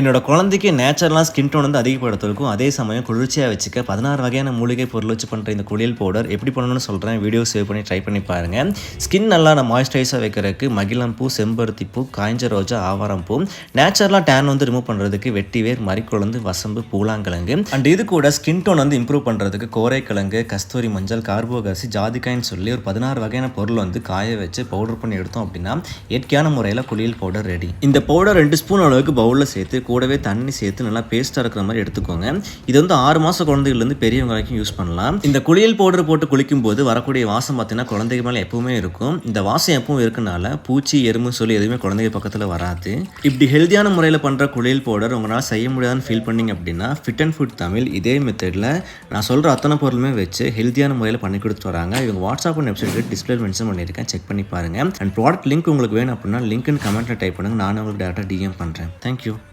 என்னோட குழந்தைக்கு நேச்சுரலாக ஸ்கின் டோன் வந்து அதிகப்படுத்துறதுக்கும் அதே சமயம் குளிர்ச்சியாக வச்சுக்க பதினாறு வகையான மூலிகை பொருள் வச்சு பண்ணுற இந்த குளியல் பவுடர் எப்படி பண்ணணும்னு சொல்கிறேன் வீடியோ சேவ் பண்ணி ட்ரை பண்ணி பாருங்கள் ஸ்கின் நல்லா நான் மாய்ஸ்சரைஸாக வைக்கிறதுக்கு மகிழம் பூ செம்பருத்தி பூ காய்ஞ்ச ரோஜா ஆவாரம் பூ நேச்சுரலாக டேன் வந்து ரிமூவ் பண்ணுறதுக்கு வெட்டிவேர் மறிக்குழந்து வசம்பு பூலாங்கிழங்கு. அண்ட் இது கூட ஸ்கின் டோன் வந்து இம்ப்ரூவ் பண்ணுறதுக்கு கோரைக்கிழங்கு கஸ்தூரி மஞ்சள் கார்போகாசி ஜாதிக்காயின்னு சொல்லி ஒரு பதினாறு வகையான பொருள் வந்து காய வச்சு பவுடர் பண்ணி எடுத்தோம் அப்படின்னா இயற்கையான முறையில் குளியல் பவுடர் ரெடி இந்த பவுடர் ரெண்டு ஸ்பூன் அளவுக்கு பவுலில் சேர்த்து கூடவே தண்ணி சேர்த்து நல்லா பேஸ்ட்டாக இருக்கிற மாதிரி எடுத்துக்கோங்க. இது வந்து ஆறு மாதம் குழந்தைகள்லேருந்து பெரியவங்க வரைக்கும் யூஸ் பண்ணலாம். இந்த குளியல் பவுடர் போட்டு குளிக்கும் போது வரக்கூடிய வாசம் பார்த்தீங்கன்னா குழந்தைங்க மேலே எப்பவுமே இருக்கும். இந்த வாசம் எப்பவும் இருக்கனால பூச்சி எறும்பு சொல்லி எதுவுமே குழந்தைங்க பக்கத்தில் வராது. இப்படி ஹெல்த்தியான முறையில் பண்ணுற குளியல் பவுடர் உங்களால் செய்ய முடியாதுன்னு ஃபீல் பண்ணீங்க அப்படின்னா ஃபிட் அண்ட் ஃபுட் தமிழ் இதே மெத்தடில் நான் சொல்கிற அத்தனை பொருளுமே வச்சு ஹெல்த்தியான முறையில் பண்ணி கொடுத்து வராங்க. இவங்க WhatsApp and website display mention பண்ணியிருக்கேன். செக் பண்ணி பாருங்கள் அண்ட் ப்ராடக்ட் லிங்க் உங்களுக்கு வேணும் அப்படின்னா லிங்க்னு கமெண்ட்டில் டைப் பண்ணுங்கள் நான் உங்களுக்கு டேரெக்டாக டிஎம் பண்ணுறேன் தேங்க்யூ